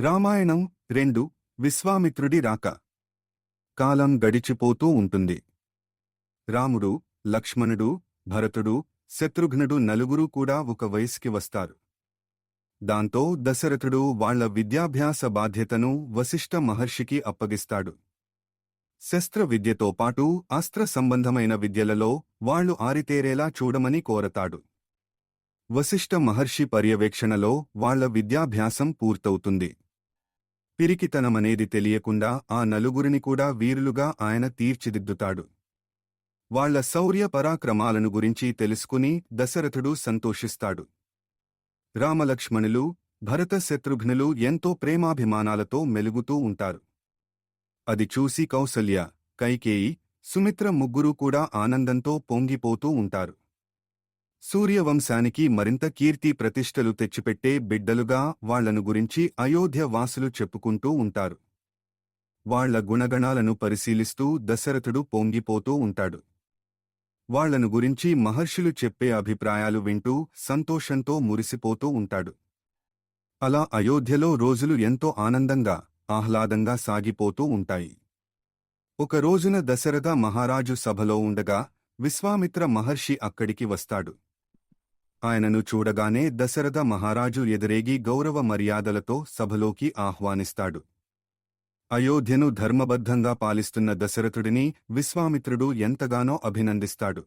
రామాయణం రెండు విశ్వామిత్రుడి రాక. కాలం గడిచిపోతూ ఉంటుంది. రాముడు లక్ష్మణుడు భరతుడు శత్రుఘ్నుడు నలుగురు కూడా ఒక వయసుకి వస్తారు. దాంతో దశరథుడు వాళ్ళ విద్యాభ్యాస బాధ్యతను వశిష్ఠ మహర్షికి అప్పగిస్తాడు. శస్త్ర విద్యతో పాటు అస్త్ర సంబంధమైన విద్యలలో వాళ్ళు ఆరితేరేలా చూడమని కోరతాడు. వశిష్ఠ మహర్షి పర్యవేక్షణలో వాళ్ళ విద్యాభ్యాసం పూర్తవుతుంది. పిరికితనమనేది తెలియకుండా ఆ నలుగురిని కూడా వీరులుగా ఆయన తీర్చిదిద్దుతాడు. వాళ్ళ శౌర్య పరాక్రమాలను గురించి తెలుసుకుని దశరథుడు సంతోషిస్తాడు. రామలక్ష్మణులు భరత శత్రుఘ్నులు ఎంతో ప్రేమాభిమానాలతో మెలుగుతూ ఉంటారు. అది చూసి కౌసల్య కైకేయి సుమిత్ర ముగ్గురూ కూడా ఆనందంతో పొంగిపోతూ ఉంటారు. సూర్యవంశానికి మరింత కీర్తి ప్రతిష్టలు తెచ్చిపెట్టే బిడ్డలుగా వాళ్ళను గురించి అయోధ్య వాసులు చెప్పుకుంటూ ఉంటారు. వాళ్ళ గుణగణాలను పరిశీలిస్తూ దశరథుడు పొంగిపోతూ ఉంటాడు. వాళ్ళను గురించి మహర్షులు చెప్పే అభిప్రాయాలు వింటూ సంతోషంతో మురిసిపోతూ ఉంటాడు. అలా అయోధ్యలో రోజులు ఎంతో ఆనందంగా ఆహ్లాదంగా సాగిపోతూ ఉంటాయి. ఒక రోజున దశరథ మహారాజు సభలో ఉండగా విశ్వామిత్ర మహర్షి అక్కడికి వస్తాడు. ఆయనను చూడగానే దశరథ మహారాజు ఎదురేగి గౌరవ మర్యాదలతో సభలోకి ఆహ్వానిస్తాడు. అయోధ్యను ధర్మబద్ధంగా పాలిస్తున్న దశరథుడిని విశ్వామిత్రుడు ఎంతగానో అభినందిస్తాడు.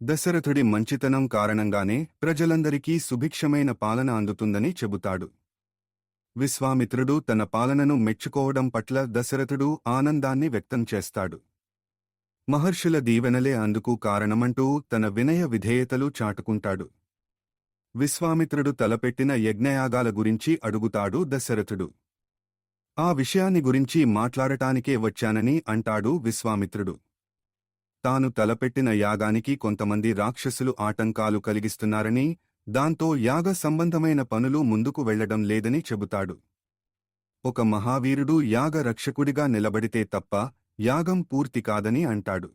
దశరథుడి మంచితనం కారణంగానే ప్రజలందరికీ సుభిక్షమైన పాలన అందుతుందని చెబుతాడు. విశ్వామిత్రుడు తన పాలనను మెచ్చుకోవడం పట్ల దశరథుడు ఆనందాన్ని వ్యక్తం చేస్తాడు. మహర్షుల దీవెనలే అందుకు కారణమంటూ తన వినయ విధేయతలు చాటుకుంటాడు. విశ్వామిత్రుడు తలపెట్టిన యజ్ఞయాగాల గురించి అడుగుతాడు దశరథుడు. ఆ విషయాన్ని గురించి మాట్లాడటానికే వచ్చానని అంటాడు విశ్వామిత్రుడు. తాను తలపెట్టిన యాగానికి కొంతమంది రాక్షసులు ఆటంకాలు కలిగిస్తున్నారని దాంతో యాగ సంబంధమైన పనులు ముందుకు వెళ్ళడం లేదని చెబుతాడు. ఒక మహావీరుడు యాగ రక్షకుడిగా నిలబడితే తప్ప యాగం పూర్తి కాదని అంటాడు.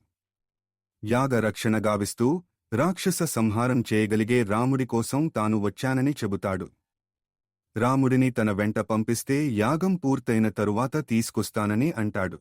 యాగ రక్షణ గావిస్తూ రాక్షస సంహారం చేయగలిగే రాముడి కోసం తాను వచ్చానని చెబుతాడు. రాముడిని తన వెంట పంపిస్తే యాగం పూర్తయిన తరువాత తీసుకొస్తానని అంటాడు.